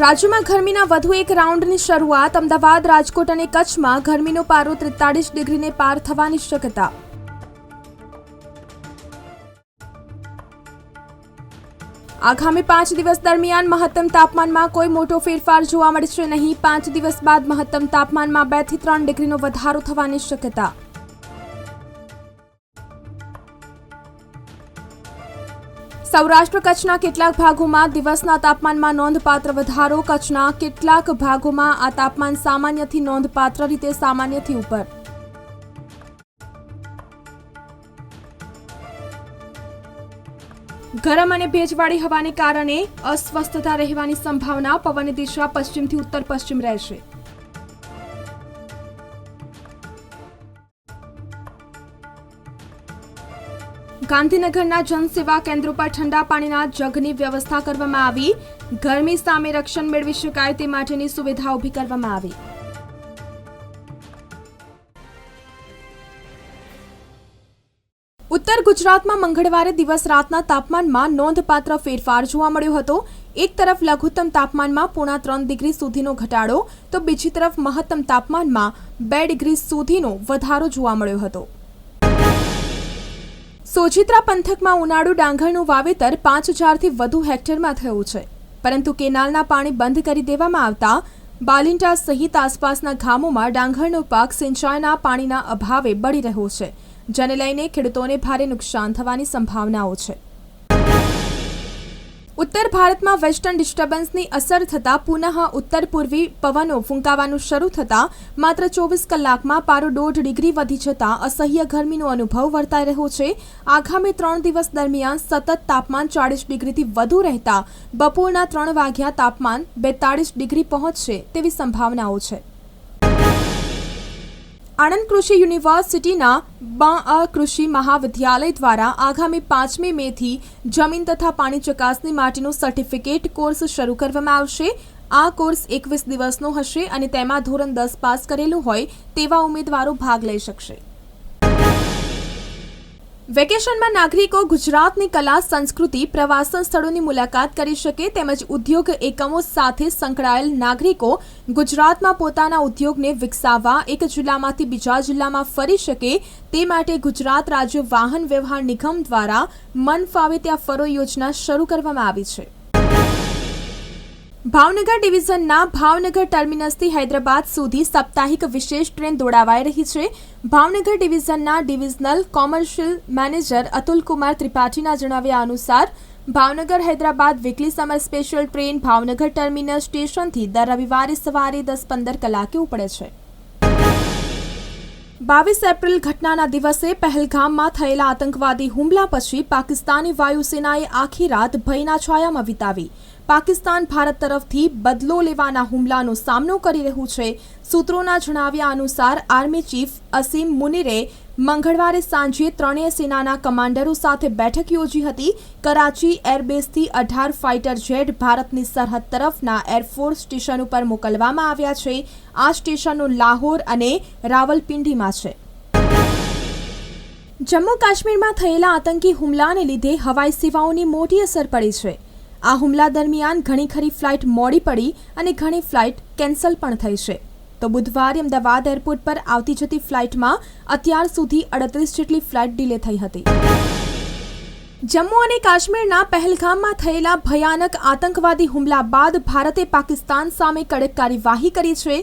રાજ્યમાં ગરમીના વધુ એક રાઉન્ડની શરૂઆત, અમદાવાદ, રાજકોટ અને કચ્છમાં ગરમીનો પારો ત્રેતાળીસ ડિગ્રીને પાર થવાની શક્યતા. આગામી પાંચ દિવસ દરમિયાન મહત્તમ તાપમાનમાં કોઈ મોટો ફેરફાર જોવા મળશે નહીં. પાંચ દિવસ બાદ મહત્તમ તાપમાનમાં બેથી ત્રણ ડિગ્રીનો વધારો થવાની શક્યતા. સૌરાષ્ટ્ર કચ્છના કેટલાક ભાગોમાં દિવસના તાપમાનમાં નોંધપાત્ર વધારો. કચ્છના કેટલાક ભાગોમાં આ તાપમાન સામાન્યથી નોંધપાત્ર રીતે સામાન્યથી ઉપર. ગરમ અને ભેજવાળી હવાને કારણે અસ્વસ્થતા રહેવાની સંભાવના. પવનની દિશા પશ્ચિમથી ઉત્તર પશ્ચિમ રહેશે. ગાંધીનગરના જનસેવા કેન્દ્રો પર ઠંડા પાણીના જગની વ્યવસ્થા કરવામાં આવી. ગરમી સામે રક્ષણ મેળવી શકાય તે માટેની સુવિધા ઊભી કરવામાં આવી. ઉત્તર ગુજરાતમાં મંગળવારે દિવસ રાતના તાપમાનમાં નોંધપાત્ર ફેરફાર જોવા મળ્યો હતો. એક તરફ લઘુત્તમ તાપમાનમાં પોણા ત્રણ ડિગ્રી સુધીનો ઘટાડો, તો બીજી તરફ મહત્તમ તાપમાનમાં બે ડિગ્રી સુધીનો વધારો જોવા મળ્યો હતો. સોજિત્રા પંથકમાં ઉનાળુ ડાંગરનું વાવેતર પાંચ હજારથી વધુ હેક્ટરમાં થયું છે. પરંતુ કેનાલના પાણી બંધ કરી દેવામાં આવતા બાલિંટા સહિત આસપાસના ગામોમાં ડાંગરનો પાક સિંચાઈના પાણીના અભાવે બળી રહ્યો છે, જેને લઈને ખેડૂતોને ભારે નુકસાન થવાની સંભાવનાઓ છે. ઉત્તર ભારતમાં વેસ્ટર્ન ડિસ્ટર્બન્સની અસર થતાં પુનઃ ઉત્તર પૂર્વી પવનો ફૂંકાવાનું શરૂ થતાં માત્ર ચોવીસ કલાકમાં પારો દોઢ ડિગ્રી વધી જતાં અસહ્ય ગરમીનો અનુભવ વર્તાઈ રહ્યો છે. આગામી ત્રણ દિવસ દરમિયાન સતત તાપમાન ચાળીસ ડિગ્રીથી વધુ રહેતા બપોરના ત્રણ વાગ્યા તાપમાન બેતાળીસ ડિગ્રી પહોંચશે તેવી સંભાવનાઓ છે. આણંદ કૃષિ યુનિવર્સિટીના બા કૃષિ મહાવિદ્યાલય દ્વારા આગામી પાંચમી મેથી જમીન તથા પાણી ચકાસણી માટેનો સર્ટિફિકેટ કોર્સ શરૂ કરવામાં આવશે. આ કોર્સ એકવીસ દિવસનો હશે અને તેમાં ધોરણ દસ પાસ કરેલું હોય તેવા ઉમેદવારો ભાગ લઈ શકશે. વેકેશનમાં નાગરિકો ગુજરાતની કલા, સંસ્કૃતિ, પ્રવાસન સ્થળોની મુલાકાત કરી શકે તેમજ ઉદ્યોગ એકમો સાથે સંકળાયેલ નાગરિકો ગુજરાતમાં પોતાના ઉદ્યોગને વિકસાવવા એક જિલ્લામાંથી બીજા જિલ્લામાં ફરી શકે તે માટે ગુજરાત રાજ્ય વાહન વ્યવહાર નિગમ દ્વારા મન ફાવે ત્યાં ફરો યોજના શરૂ કરવામાં આવી છે. ભાવનગર ડિવિઝનના ભાવનગર ટર્મિનસથી હૈદરાબાદ સુધી સાપ્તાહિક વિશેષ ટ્રેન દોડાવાઈ રહી છે. ભાવનગર ડિવિઝનના ડિવિઝનલ કોમર્શિયલ મેનેજર અતુલકુમાર ત્રિપાઠીના જણાવ્યા અનુસાર, Bhavnagar Hyderabad weekly summer special train Bhavnagar terminus સ્ટેશનથી દર રવિવારે સવારે દસ પંદર કલાકે ઉપડે છે. બાવીસ એપ્રિલ ઘટનાના દિવસે પહેલગામમાં થયેલા આતંકવાદી હુમલા પછી પાકિસ્તાની વાયુસેનાએ આખી રાત ભયના છાયામાં વિતાવી. પાકિસ્તાન ભારત તરફથી બદલો લેવાના હુમલાનો સામનો કરી રહ્યું છે. સૂત્રોના જણાવ્યા અનુસાર આર્મી ચીફ અસીમ મુનીરે મંગળવારે સાંજે ત્રણેય સેનાના કમાન્ડરો સાથે બેઠક યોજી હતી. કરાચી એરબેઝથી અઢાર ફાઇટર જેટ ભારતની સરહદ તરફના એરફોર્સ સ્ટેશન ઉપર મોકલવામાં આવ્યા છે. આ સ્ટેશનો લાહોર અને રાવલપિંડીમાં છે. જમ્મુ કાશ્મીરમાં થયેલા આતંકી હુમલાને લીધે હવાઈ સેવાઓની મોટી અસર પડી છે. આ હુમલા દરમિયાન ઘણી ખરી ફ્લાઇટ મોડી પડી અને ઘણી ફ્લાઇટ કેન્સલ પણ થઈ છે. તો બુધવારે અમદાવાદ એરપોર્ટ પર આવતી જતી ફ્લાઇટમાં અત્યાર સુધી અડત્રીસ જેટલી ફ્લાઇટ ડિલે થઈ હતી. જમ્મુ અને કાશ્મીરના પહેલગામમાં થયેલા ભયાનક આતંકવાદી હુમલા બાદ ભારતે પાકિસ્તાન સામે કડક કાર્યવાહી કરી છે.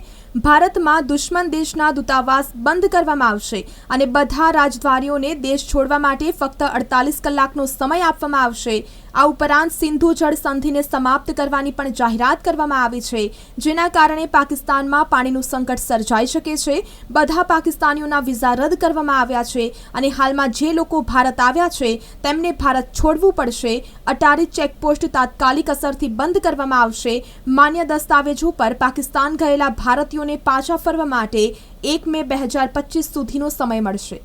ભારતમાં દુશ્મન દેશના દૂતાવાસ બંધ કરવામાં આવશે અને બધા રાજદ્વારીઓને દેશ છોડવા માટે ફક્ત અડતાલીસ કલાકનો સમય આપવામાં આવશે. આ ઉપરાંત સિંધુ જળ સંધિને સમાપ્ત કરવાની પણ જાહેરાત કરવામાં આવી છે. જેના કારણે પાકિસ્તાનમાં પાણીનું સંકટ સર્જાઈ શકે છે. બધા પાકિસ્તાનીઓના વિઝા રદ કરવામાં આવ્યા છે અને હાલમાં જે લોકો ભારત આવ્યા છે, તેમને ભારત છોડવું પડશે. અટારી ચેકપોસ્ટ તાત્કાલિક અસરથી બંધ કરવામાં આવશે. માન્ય દસ્તાવેજો પર પાકિસ્તાન ગયેલા ભારતીયોને પાછા ફરવા માટે એક મે બે હજાર પચીસ સુધીનો સમય મળશે.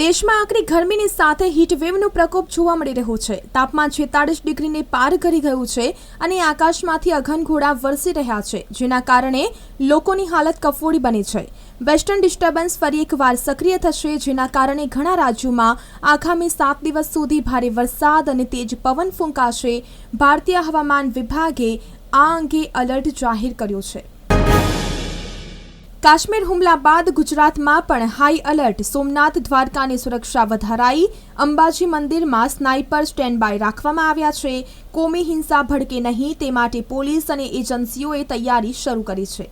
દેશમાં આકરી ગરમીની સાથે હીટવેવનો પ્રકોપ જોવા મળી રહ્યો છે. તાપમાન છેતાળીસ ડિગ્રીને પાર કરી ગયું છે અને આકાશમાંથી અઘનઘોડા વરસી રહ્યા છે, જેના કારણે લોકોની હાલત કફોડી બની છે. વેસ્ટર્ન ડિસ્ટર્બન્સ ફરી એકવાર સક્રિય થશે, જેના કારણે ઘણા રાજ્યોમાં આગામી સાત દિવસ સુધી ભારે વરસાદ અને તેજ પવન ફૂંકાશે. ભારતીય હવામાન વિભાગે આ અંગે એલર્ટ જાહેર કર્યો છે. કાશ્મીર હુમલા બાદ ગુજરાતમાં પણ હાઈ એલર્ટ સોમનાથ દ્વારકાની સુરક્ષા વધારાઈ. અંબાજી મંદિરમાં સ્નાઇપર સ્ટેન્ડ બાય રાખવામાં આવ્યા છે. કોમી હિંસા ભડકે નહીં, તે માટે પોલીસ અને એજન્સીઓએ તૈયારી શરૂ કરી છે.